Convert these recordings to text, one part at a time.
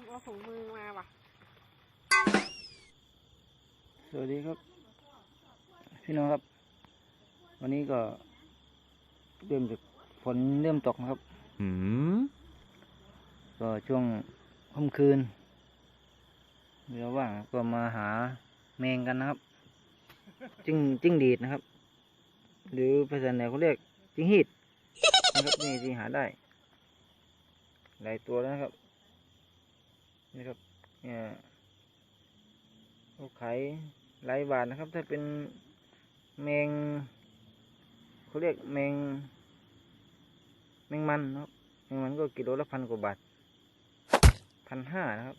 มเอาถุงมือมาว่ะ สวัสดีครับ พี่น้องครับ วันนี้ก็เริ่มจากฝนเริ่มตกนะครับ Hmm? ก็ช่วงค่ำคืนเรือว่างก็มาหาแมงกันนะครับ จิ้งจิ้งดีดนะครับ หรือภาษาเหนือเขาเรียกจิ้งหีดนะครับนี่ที่หาได้ หลายตัวแล้วนะครับ นี่ครับเนี่ยเขาขายหลายบาทนะครับ ถ้าเป็นแมงเขาเรียกแมงแมงมันนะครับแมงมันก็กิโลละพันกว่าบาทพันห้านะครับ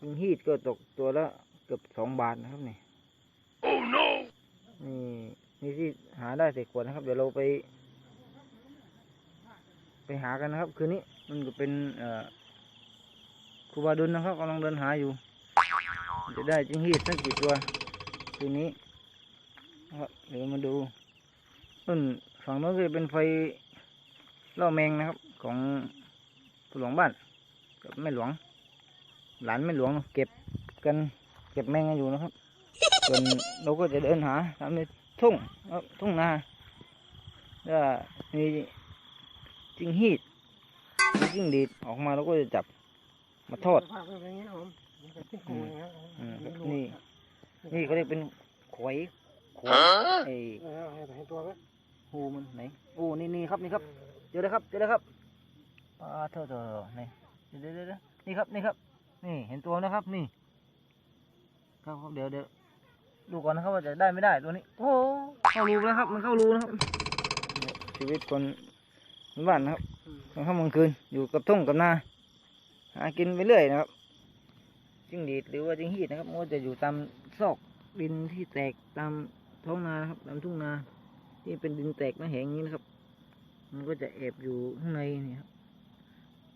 ยิงฮีดก็ตกตัวละเกือบสองบาทนะครับนี่ Oh no! นี่นี่ที่หาได้แต่ขวดนะครับ เดี๋ยวเราไป ไปหากันนะครับ คืนนี้มันก็เป็นเอ่อ ครูบาดุลนะครับกำลังเดินหาอยู่ จะได้จิงฮีดสักกี่ตัวคืนนี้ครับเดี๋ยวมาดูต้นฝั่งโน้นก็จะเป็นไฟล่อแมงนะครับ ของผู้หลวงบ้านกับแม่หลวง หลานแม่หลวงเก็บกันเก็บแมงกันอยู่นะครับส่วนเราก็จะเดินหาตามในทุ่งทุ่งนาถ้ามีจิงฮีดจิงดีดออกมาเราก็จะจับ มาทอดฝากไว้อย่างนี้นะผมมันจะติดหูอย่างเงี้ยอืมนี่ นี่เขาเรียกเป็นขวยขวย Huh? ไอ้เออให้ให้ตัวไว้หูมันไหนโอ้นี่นี่ครับนี่ครับเจอแล้วครับเจอแล้วครับปลาเท่าตัวนี่เดี๋ยวเดี๋ยวเดี๋ยวนี่ครับนี่ครับ นี่เห็นตัวนะครับ นี่ครับครับเดี๋ยวเดี๋ยวดูก่อนนะครับว่าจะได้ไม่ได้ตัวนี้ โอ้เข้ารูแล้วครับ มันเข้ารูนะครับเนี่ยชีวิตคนบ้านนะครับกลางค่ำกลางคืนอยู่กับทุ่งกับนา หากินไปเรื่อยนะครับจิ้งหรีดหรือว่าจิ้งหีดนะครับมันก็จะอยู่ตามซอกดินที่แตกตามท้องนาครับตามทุ่งนา ที่เป็นดินแตกน้ำแหงนี้นะครับ มันก็จะแอบอยู่ข้างในนี่ครับ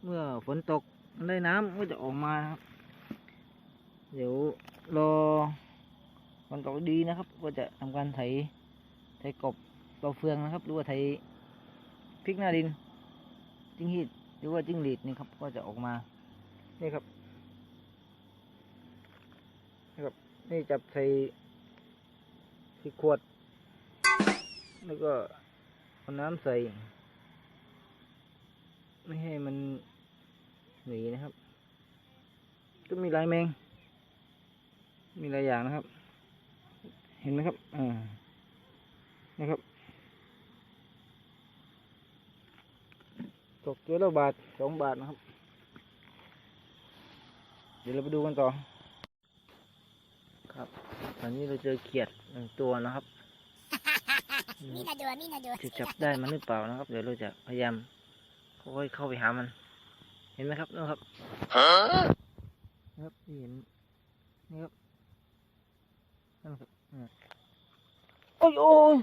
เมื่อฝนตกได้น้ำมันก็จะออกมาครับ เดี๋ยวรอฝนตกดีนะครับ ก็จะทำการไถไถกบเราเฟืองนะครับ หรือว่าไถพริกหน้าดิน จิ้งหีดหรือว่าจิ้งหรีดนี่ครับ ก็จะออกมา นี่ครับ นี่ครับ นี่จับใส่ที่ขวด แล้วก็เอาน้ำใส่ ไม่ให้มันหนีนะครับ ก็มีหลายแมง มีหลายอย่างนะครับ เห็นไหมครับ อ่า นะครับตกตัวละบาทสองบาทนะครับ เดี๋ยวเราไปดูกันต่อ ครับ ตอนนี้เราเจอเขียดหนึ่งตัวนะครับมีนาดัวมีนาดัวจะจับได้มันหรือเปล่านะครับ เดี๋ยวเราจะพยายามค่อยเข้าไปหามัน เห็นไหมครับนู่นครับครับเห็นนี่ครับนั่นครับโอ้ยโอ้ย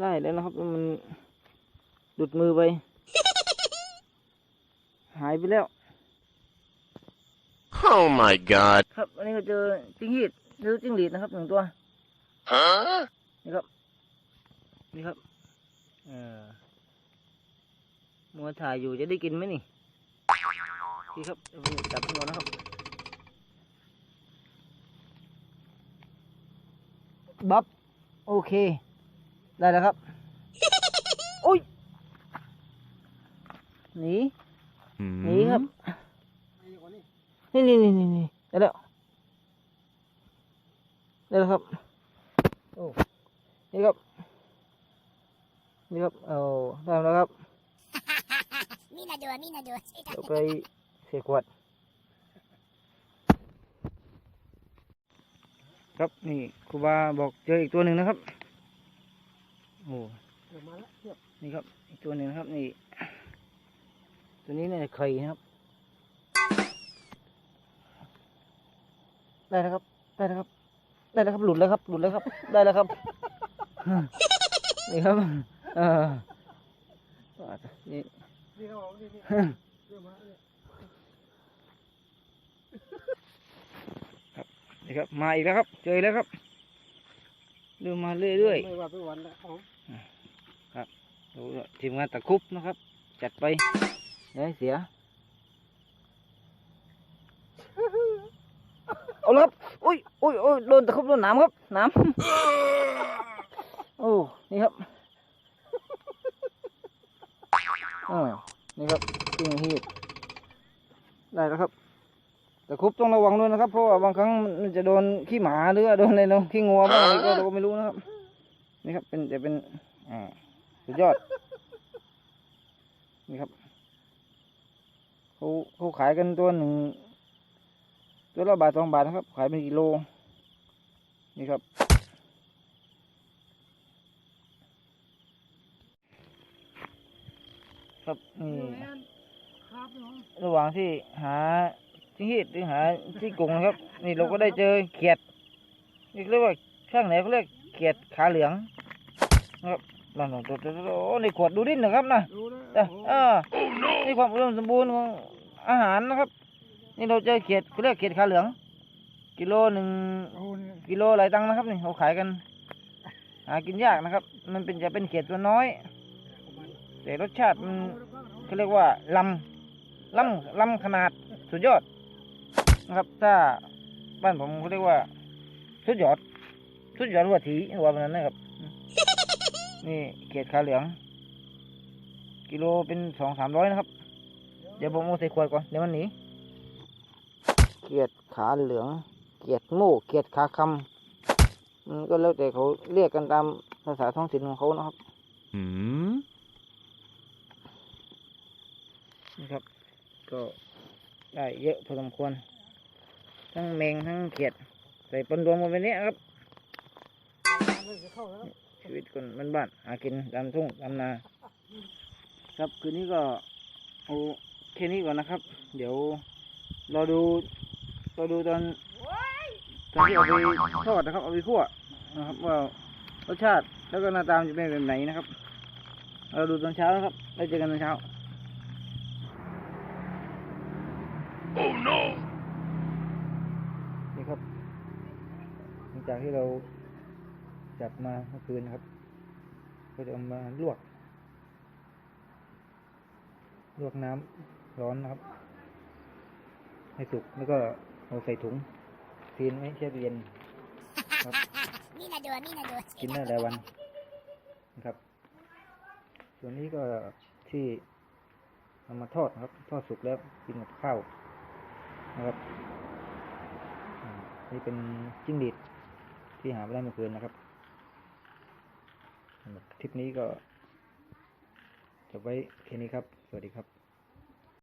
ได้แล้วนะครับ มันดุดมือไป หายไปแล้ว Oh my god. ครับอันนี้ก็เจอจิ้งหีดเจอจิ้งหรีดนะครับหนึ่งตัว Huh? นี่ครับ นี่ครับ เออมัวถ่ายอยู่จะได้กินไหมนี่พี่ครับเดี๋ยวผมจับหัวนะครับบับโอเค ได้แล้วครับโอ้ยหนีห นี่ครับ นี่นี่นี่นี่นี่แล้วได้แล้วครับ โอ้ นี่ครับ นี่ครับ เอาได้แล้วครับเอาไปเสกขวด ครับ นี่ครูบาบอกเจออีกตัวหนึ่งนะครับ โอ้ นี่ครับ อีกตัวหนึ่งครับ นี่ ตัวนี้เนี่ยไข่นะครับ ได้แล้วครับ ได้แล้วครับ ได้แล้วครับ หลุดแล้วครับ หลุดแล้วครับ ได้แล้วครับ นี่ครับ เออนี่นี่เขาบอกนี่นี่เดี๋ยวมาเนี่ยนี่ครับ มาอีกแล้วครับ เจอแล้วครับเริ่มมาเรื่อยไม่ว่าไปวันละอ๋อๆโอ้ทีมงานตะครุบนะครับ จัดไป อย่าให้เสีย เอาละครับอุ้ยอุ้ยอุ้ยโดนตะครุบโดนน้ำครับ น้ำ โอ้ นี่ครับอ๋อนี่ครับกิ้งฮีดได้แล้วครับ แต่ครุบต้องระวังด้วยนะครับ เพราะว่าบางครั้งมันจะโดนขี้หมาหรือว่าโดนอะไรเนาะขี้งัวบ้างอะไรก็เราก็ไม่รู้นะครับ นี่ครับเป็นจะเป็นอ่าสุดยอด นี่ครับ เขาเขาขายกันตัวหนึ่งตัวละบาทสองบาทนะครับ ขายเป็นกิโล นี่ครับ ครับนี่ครับน้องระหว่างที่หาที่ฮีดหรือหาที่กรงนะครับ นี่เราก็ได้เจอเขียดนี่เรียกว่าข้างไหนเขาเรียกเขียดขาเหลืองนะครับ นั่นตัวตัวโอ้ในขวดดูดิ้นนะครับนะดูนะเออเออนี่ความอุดมสมบูรณ์ของอาหารนะครับ นี่เราเจอเขียดเขาเรียกเขียดขาเหลือง กิโลหนึ่งโอ้เนี่ยกิโลหลายตังค์นะครับนี่เขาขายกัน หากินยากนะครับ มันเป็นจะเป็นเขียดตัวน้อย แต่รสชาติมันเขาเรียกว่าลำลำลำขนาดสุดยอดนะครับ ถ้าบ้านผมเขาเรียกว่าสุดยอดสุดยอดหัวถีหัวแบบนั้นนะครับ นี่เขียดขาเหลือง กิโลเป็นสองสามร้อยนะครับ เดี๋ยวผมเอาใส่ขวดก่อน เดี๋ยวมันหนีเขียดขาเหลืองเขียดโง่เขียดขาคำมันก็แล้วแต่เขาเรียกกันตามภาษาท้องถิ่นของเขานะครับ Hmm? นี่ครับ ก็ได้เยอะพอสมควร ทั้งแมงทั้งเขียด ใส่ปนรวมกันไปเนี้ยครับ มันจะเข้าแล้วครับชีวิตคนบ้านบ้านๆหากินตามทุ่งตามนา ครับคืนนี้ก็เอาแค่นี้ก่อนนะครับ เดี๋ยวรอดูรอดูตอนตอนที่เอาไปทอดนะครับ เอาไปคั่วนะครับว่ารสชาติแล้วก็หน้าตามนจะเป็นแบบไหนนะครับ เราดูตอนเช้านะครับได้เจอกันตอนเช้า Oh no! นี่ครับหลังจากที่เรา จับมาเมื่อคืนครับ ก็จะเอามาลวก ลวกน้ำร้อนนะครับ ให้สุกแล้วก็เอาใส่ถุงทีนไม่ใช่เย็นครับนี่นะดูนี่นะดูกินได้หลายวันนะครับ ส่วนนี้ก็ที่เอามาทอดครับ ทอดสุกแล้วกินกับข้าวนะครับนี่เป็นจิ้งดีดที่หาไม่ได้เมื่อคืนนะครับ ทริปนี้ก็จบไว้แค่นี้ครับ สวัสดีครับ